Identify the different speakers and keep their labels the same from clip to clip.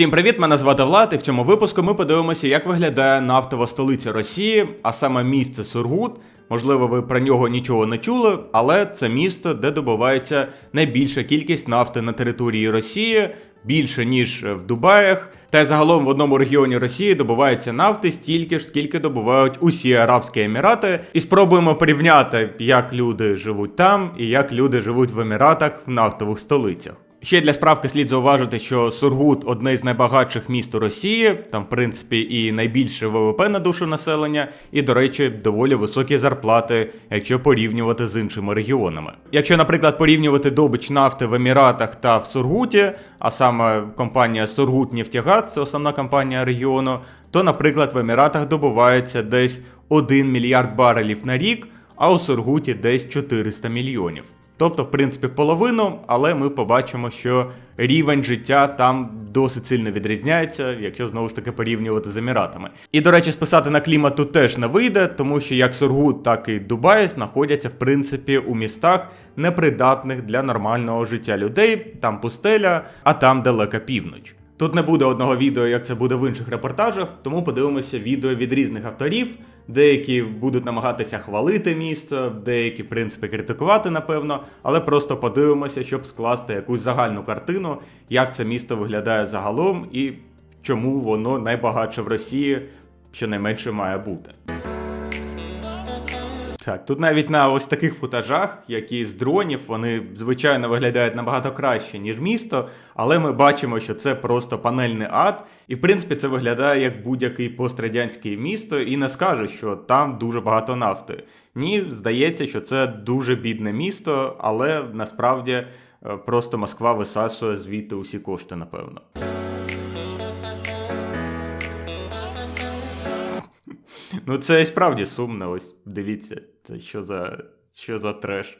Speaker 1: Всім привіт! Мене звати Влад, і в цьому випуску ми подивимося, як виглядає нафтова столиця Росії, а саме місце Сургут. Можливо, ви про нього нічого не чули, але це місто, де добувається найбільша кількість нафти на території Росії, більше ніж в Дубаях. Та й загалом в одному регіоні Росії добувається нафти стільки ж, скільки добувають усі Арабські Емірати. І спробуємо порівняти, як люди живуть там і як люди живуть в Еміратах в нафтових столицях. Ще для справки слід зауважити, що Сургут одне з найбагатших міст у Росії, там, в принципі, і найбільше ВВП на душу населення, і, до речі, доволі високі зарплати, якщо порівнювати з іншими регіонами. Якщо, наприклад, порівнювати добич нафти в Еміратах та в Сургуті, а саме компанія Сургут Нефтягаз, це основна компанія регіону, то, наприклад, в Еміратах добувається десь 1 мільярд барелів на рік, а у Сургуті десь 400 мільйонів. Тобто, в принципі, в половину, але ми побачимо, що рівень життя там досить сильно відрізняється, якщо знову ж таки порівнювати з Еміратами. І, до речі, списати на клімат тут теж не вийде, тому що як Сургут, так і Дубай знаходяться, в принципі, у містах непридатних для нормального життя людей. Там пустеля, а там далека північ. Тут не буде одного відео, як це буде в інших репортажах, тому подивимося відео від різних авторів. Деякі будуть намагатися хвалити місто, деякі, в принципі, критикувати, напевно, але просто подивимося, щоб скласти якусь загальну картину, як це місто виглядає загалом і чому воно найбагатше в Росії, щонайменше має бути. Так, тут навіть на ось таких футажах, які з дронів, вони звичайно виглядають набагато краще, ніж місто, але ми бачимо, що це просто панельний ад, і в принципі це виглядає як будь-який пострадянське місто, і не скаже, що там дуже багато нафти. Ні, здається, що це дуже бідне місто, але насправді е, просто Москва висасує звідти усі кошти, напевно. Ну, це і справді сумно. Ось дивіться, це що за, що за треш.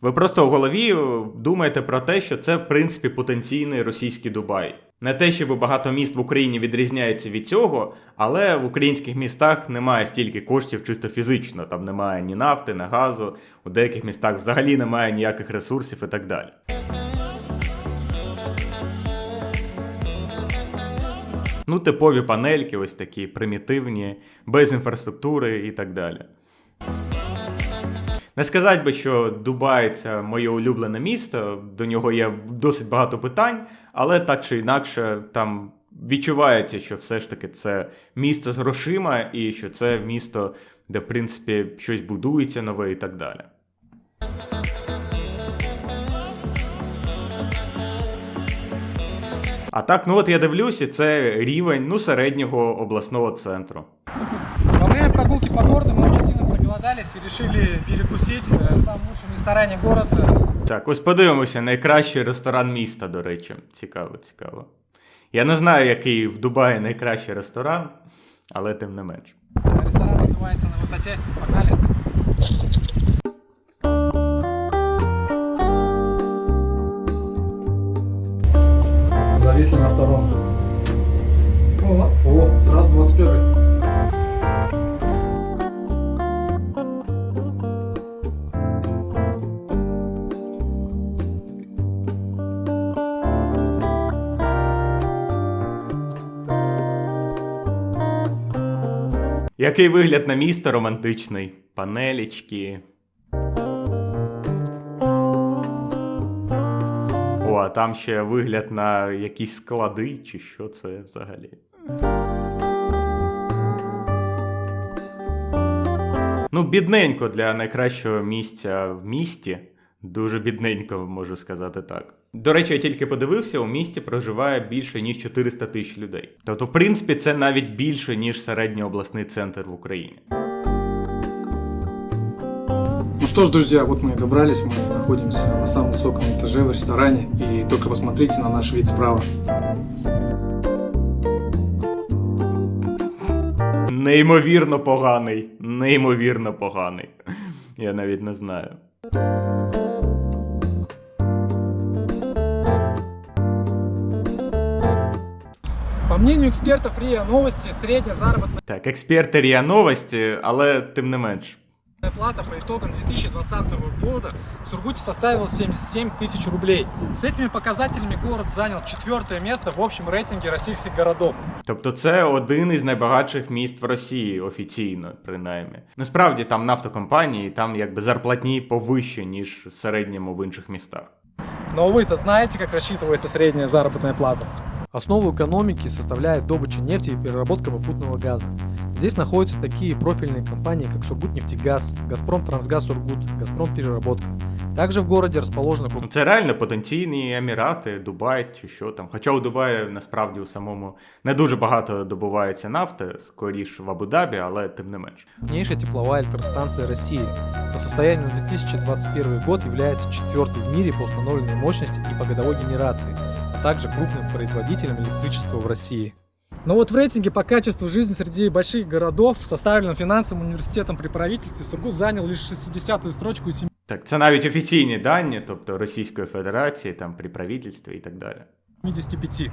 Speaker 1: Ви просто в голові думаєте про те, що це, в принципі, потенційний російський Дубай. Не те, щоб багато міст в Україні відрізняється від цього, але в українських містах немає стільки коштів чисто фізично. Там немає ні нафти, ні газу, у деяких містах взагалі немає ніяких ресурсів і так далі. Ну, типові панельки, ось такі примітивні, без інфраструктури і так далі. Не сказати би, що Дубай це моє улюблене місто, до нього є досить багато питань, але так чи інакше, там відчувається, що все ж таки це місто з грошима, і що це місто, де, в принципі, щось будується нове і так далі. А так, ну от я дивлюся, це рівень ну, середнього обласного центру.
Speaker 2: Во время прогулки по городу мы очень сильно проголодались и решили перекусить э, в самом лучшем ресторане города.
Speaker 1: Так, ось подивимося, найкращий ресторан міста, до речі. Цікаво, цікаво. Я не знаю, який в Дубаї найкращий ресторан, але тим не менш.
Speaker 2: Ресторан называется «На высоте». Погнали. Зависли на втором. О, о сразу 21
Speaker 1: Який вигляд на місто романтичний? Панелічки. А там ще вигляд на якісь склади, чи що це взагалі. Ну, бідненько для найкращого місця в місті. Дуже бідненько, можу сказати так. До речі, я тільки подивився, у місті проживає більше ніж 400 тисяч людей. Тобто, в принципі, це навіть більше, ніж середній обласний центр в Україні
Speaker 2: Ну что ж, друзья, вот мы и добрались. Мы находимся на самом высоком этаже в ресторане. И только посмотрите на наш вид справа.
Speaker 1: Неймовірно поганий. Неймовірно поганий. Я навіть не знаю.
Speaker 2: По мнению экспертов РИА Новости, средняя заработная
Speaker 1: Так, експерти РІА новості, але тим не менш.
Speaker 2: Плата по итогам 2020 года в Сургуте составила 77 тысяч рублей. С этими показателями город занял четвертое место в общем рейтинге российских городов.
Speaker 1: Тобто це один із найбагатших міст в Росії, офіційно, принаймні. Насправді там нафтокомпанії, там якби зарплатні повище, ніж в середньому в інших містах.
Speaker 2: Но вы-то знаете, как рассчитывается средняя заработная плата?
Speaker 3: Основу экономики составляет добыча нефти и переработка попутного газа. Здесь находятся такие профильные компании, как Сургутнефтегаз, Газпром Трансгаз Сургут, Газпром Переработка. Также в городе расположены
Speaker 1: Ну, Це реально потенційні Емірати, Дубай чи що там. Хоча у Дубаї насправді у самому не дуже багато добувається нафти, скоріш в Абу-Дабі, але тим не менш.
Speaker 3: крупнейшая тепловая электростанция России. По состоянию на 2021 год является четвертой в мире по установленной мощности и по годовой генерации, а также крупным производителем электричества в России.
Speaker 2: Но вот в рейтинге по качеству жизни среди больших городов, составленном финансовым университетом при правительстве, Сургут занял лишь 60-ю строчку из
Speaker 1: Так, це навіть офіційні дані, тобто Російської Федерації, там при правительстві і так далі.
Speaker 2: 75.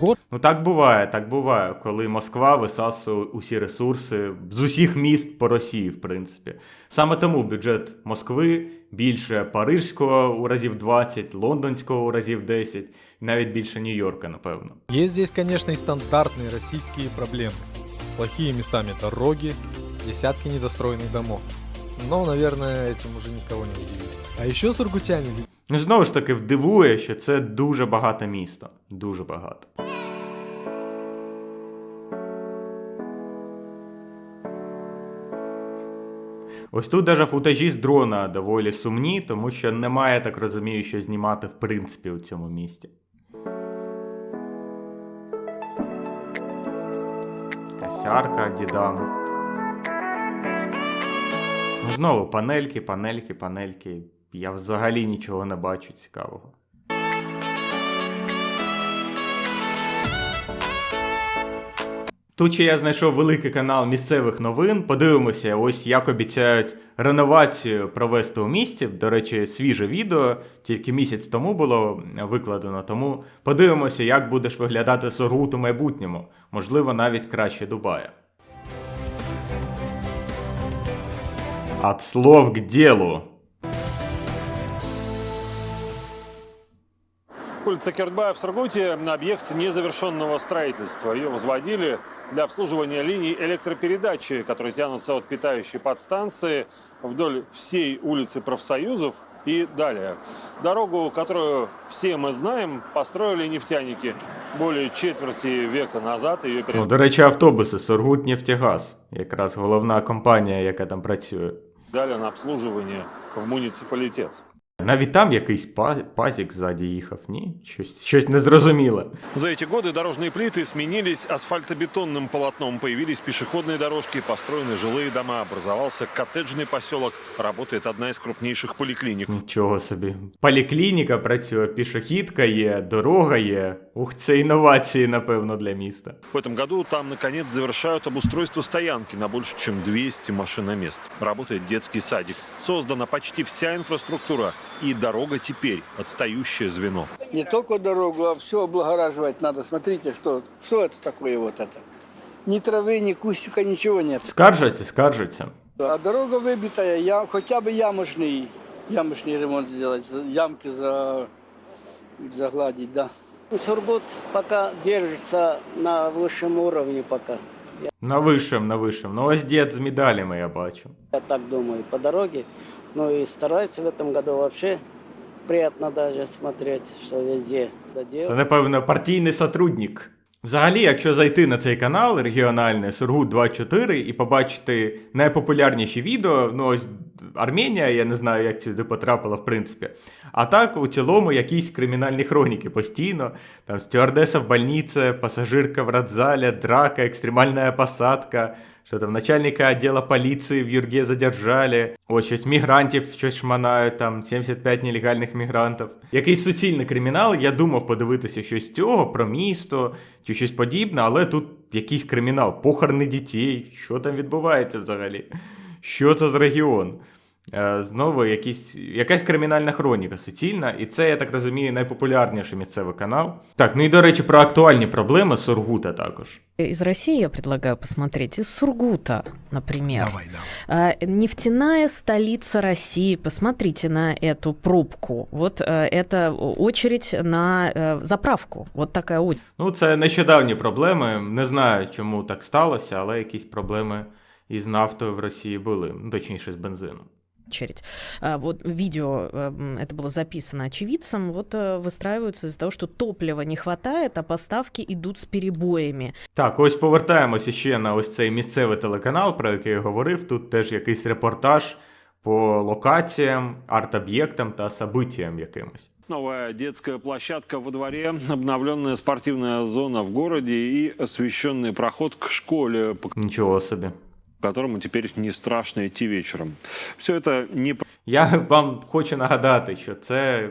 Speaker 3: Город
Speaker 1: Ну так буває, так буває, коли Москва висасує усі ресурси з усіх міст по Росії, в принципі. Саме тому бюджет Москви більше Парижського у разів 20, Лондонського у разів 10, і навіть більше Нью-Йорка, напевно.
Speaker 3: Есть здесь, конечно, и стандартные российские проблемы. Плохие местами дороги, десятки недостроенных домов. Но, наверное, этим уже никого не удивить. А еще сургутяне любят
Speaker 1: Ну знову ж таки, вдивує, що це дуже багате місто. Дуже багато. Ось тут даже футажі з дрона доволі сумні, тому що немає, так розумію, що знімати в принципі у цьому місті. Косярка, дідам. Ну, Знову панельки, панельки, панельки. Я взагалі нічого не бачу цікавого. Тут ще я знайшов великий канал місцевих новин. Подивимося, ось як обіцяють реновацію провести у місті. До речі, свіже відео, тільки місяць тому було викладено. Тому подивимося, як будеш виглядати Сургут у майбутньому. Можливо, навіть краще Дубая. От слов к делу.
Speaker 4: Улица Киртбая в Сургуте – объект незавершенного строительства. Ее возводили для обслуживания линий электропередачи, которые тянутся от питающей подстанции вдоль всей улицы профсоюзов и далее. Дорогу, которую все мы знаем, построили нефтяники. Более четверти века назад ее
Speaker 1: Ну, до речі, автобуси Сургут Нефтегаз. Якраз головна компанія, яка там працює.
Speaker 4: передали на обслуживание в муниципалитет.
Speaker 1: Навіть там якийсь па- пазік ззаді їхав, ні? Щось, щось незрозуміле.
Speaker 4: За эти годы дорожные плиты сменились асфальтобетонным полотном, появились пешеходные дорожки, построены жилые дома, образовался коттеджный поселок, работает одна из крупнейших поликлиник.
Speaker 1: Нічого собі. Поліклініка працює, пішохідка є, дорога є. Ух, це інновації, напевно, для міста.
Speaker 4: В этом году там, наконец, завершают обустройство стоянки на больше, чем 200 машиномест. Работает детский садик. Создана почти вся инфраструктура. И дорога теперь отстающее звено.
Speaker 5: Не только дорогу, а все облагораживать надо. Смотрите, что, что это такое вот это. Ни травы, ни кустика, ничего нет.
Speaker 1: Скаржаться, скаржаться.
Speaker 5: А дорога выбитая, я, хотя бы ямочный, ямочный ремонт сделать, ямки за, загладить, да.
Speaker 6: Сургут пока держится на высшем уровне пока.
Speaker 1: На вищем, на вищем. Ну ось дід з медалями я бачу.
Speaker 6: Я так думаю, по дороге. Ну и стараюсь в этом году вообще приятно даже смотреть, что везде
Speaker 1: Це,
Speaker 6: доделал.
Speaker 1: напевно, партійний сотрудник. Взагалі, якщо зайти на цей канал регіональний Сургут 24 і побачити найпопулярніші відео, ну ось Арменія, я не знаю, як сюди потрапила, в принципі. А так, у цілому, якісь кримінальні хроніки постійно. Там стюардеса в больнице, пасажирка в родзале, драка, екстремальна посадка. Що там начальника відділу поліції в Юрге задержали. Ось щось мігрантів щось шманають, там 75 нелегальних мігрантів. Якийсь суцільний кримінал. Я думав подивитися щось цього про місто чи щось подібне, але тут якийсь кримінал, похорони дітей. Що там відбувається взагалі? Що це за регіон? Е, Знову якісь, якась кримінальна хроніка суцільна, і це, я так розумію, найпопулярніший місцевий канал. Так, ну і до речі, про актуальні проблеми Сургута також.
Speaker 7: Из России я предлагаю посмотреть, из Сургута, например. А, Нефтяная столица России. Посмотрите на эту пробку. Вот э, это очередь на э, заправку. Вот такая очередь.
Speaker 1: Ну, це нещодавні проблеми. Не знаю, чому так сталося, але якісь проблеми із нафтою в Росії були, ну, точніше, з бензином.
Speaker 7: А, Вот видео, эм, это было записано очевидцем, вот э, выстраиваются из-за того, что топлива не хватает, а поставки идут с перебоями.
Speaker 1: Так, ось повертаємося ще на ось цей місцевий телеканал, про який я говорив. Тут теж якийсь репортаж по локаціям, арт-об'єктам та событіям якимось.
Speaker 4: Новая детская площадка во дворе, обновленная спортивная зона в городе и освещенный проход к школе, по
Speaker 1: Нічого собі.
Speaker 4: Которому теперь не страшно идти вечером. Все это не
Speaker 1: Я вам хочу нагадати, що це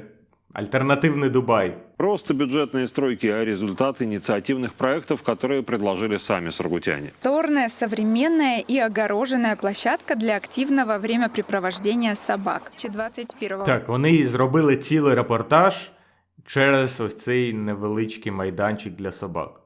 Speaker 1: альтернативний Дубай.
Speaker 4: просто бюджетные стройки, а результат инициативных проектов, которые предложили сами сургутяне.
Speaker 8: Торная, современная и огороженная площадка для активного времяпрепровождения собак. 2021
Speaker 1: Так, вони і зробили цілий репортаж через ось цей невеличкий майданчик для собак.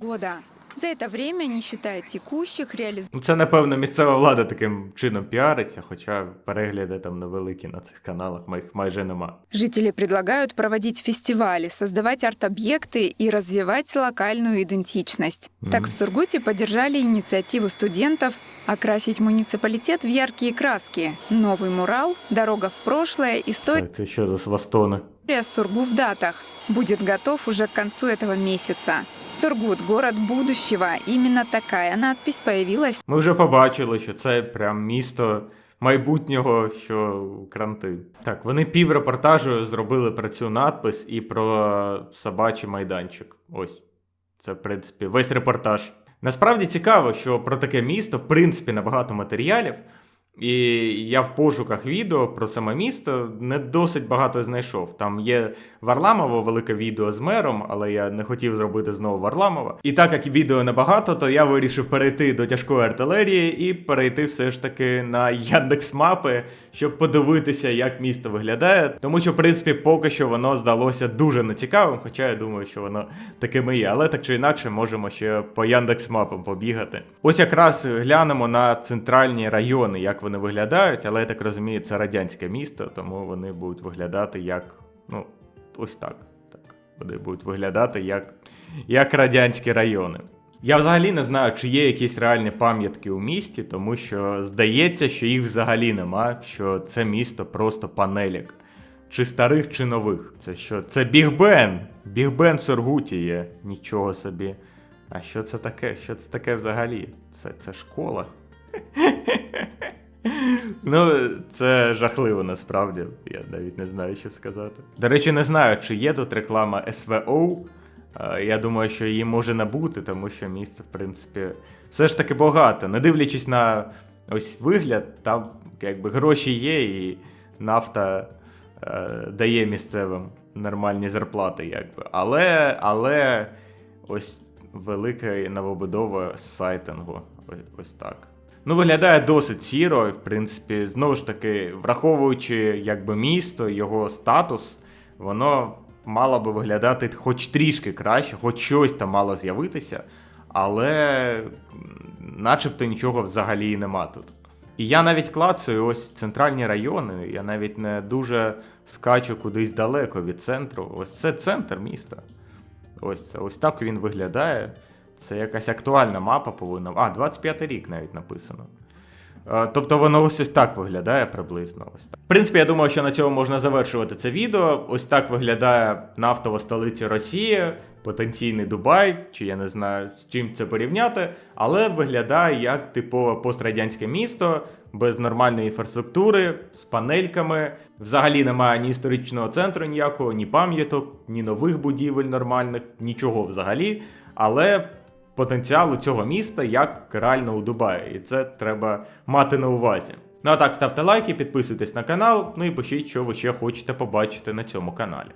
Speaker 8: года. За это время, не считая текущих, реализуемых
Speaker 1: Ну, це, напевно, місцева влада таким чином піариться, хоча перегляди там невеликі на цих каналах, ма- їх майже нема.
Speaker 8: Жители предлагают проводить фестивали, создавать арт-объекты и развивать локальную идентичность. Так в Сургуте поддержали инициативу студентов окрасить муниципалитет в яркие краски. Новый мурал, дорога в прошлое, история
Speaker 1: Так, це що за свастони?
Speaker 8: Сургу в датах будет готов уже к концу этого месяца. Сургут – город будущего. Именно такая надпись появилась
Speaker 1: Ми вже побачили, що це прям місто майбутнього, що кранти. Так, вони пів репортажу зробили про цю надпис і про собачий майданчик. Ось. Це, в принципі, весь репортаж. Насправді цікаво, що про таке місто, в принципі, набагато матеріалів. І я в пошуках відео про саме місто не досить багато знайшов. Там є Варламово велике відео з мером, але я не хотів зробити знову Варламова. І так як відео небагато, то я вирішив перейти до тяжкої артилерії і перейти все ж таки на Яндекс.Мапи, щоб подивитися, як місто виглядає. Тому що, в принципі, поки що воно здалося дуже нецікавим, хоча я думаю, що воно таким і є. Але так чи інакше можемо ще по Яндекс.Мапам побігати. Ось якраз глянемо на центральні райони, як вони виглядають, але я так розумію, це радянське місто, тому вони будуть виглядати як. Ну, ось так. так. Вони будуть виглядати як, як радянські райони. Я взагалі не знаю, чи є якісь реальні пам'ятки у місті, тому що здається, що їх взагалі нема, що це місто просто панелік. Чи старих, чи нових. Це що? Це Біг Бен. Біг Бен в Сургуті є. Нічого собі. А що це таке? Що це таке взагалі? Це, це школа. Ну, це жахливо насправді. Я навіть не знаю, що сказати. До речі, не знаю, чи є тут реклама СВО. Е, Я думаю, що її може не бути, тому що місце, в принципі, все ж таки багато. Не дивлячись на ось вигляд, там якби гроші є, і нафта е, дає місцевим нормальні зарплати, якби. Але, але ось велика новобудова сайтингу. Ось, ось так. Ну, виглядає досить сіро, в принципі, знову ж таки, враховуючи якби місто, його статус, воно мало би виглядати хоч трішки краще, хоч щось там мало з'явитися, але начебто нічого взагалі нема тут. І я навіть клацаю ось центральні райони, я навіть не дуже скачу кудись далеко від центру. Ось це центр міста. Ось, ось так він виглядає. Це якась актуальна мапа повинна. А, 25 рік навіть написано. Е, Тобто воно ось ось так виглядає приблизно. Ось так. В принципі, я думаю, що на цьому можна завершувати це відео. Ось так виглядає нафтова столиця Росії, потенційний Дубай, чи я не знаю, з чим це порівняти, але виглядає як типове пострадянське місто без нормальної інфраструктури, з панельками. Взагалі немає ні історичного центру ніякого, ні пам'яток, ні нових будівель нормальних, нічого взагалі. Але потенціал у цього міста як реально у Дубаї, і це треба мати на увазі. Ну а так, ставте лайки, підписуйтесь на канал, ну і пишіть, що ви ще хочете побачити на цьому каналі.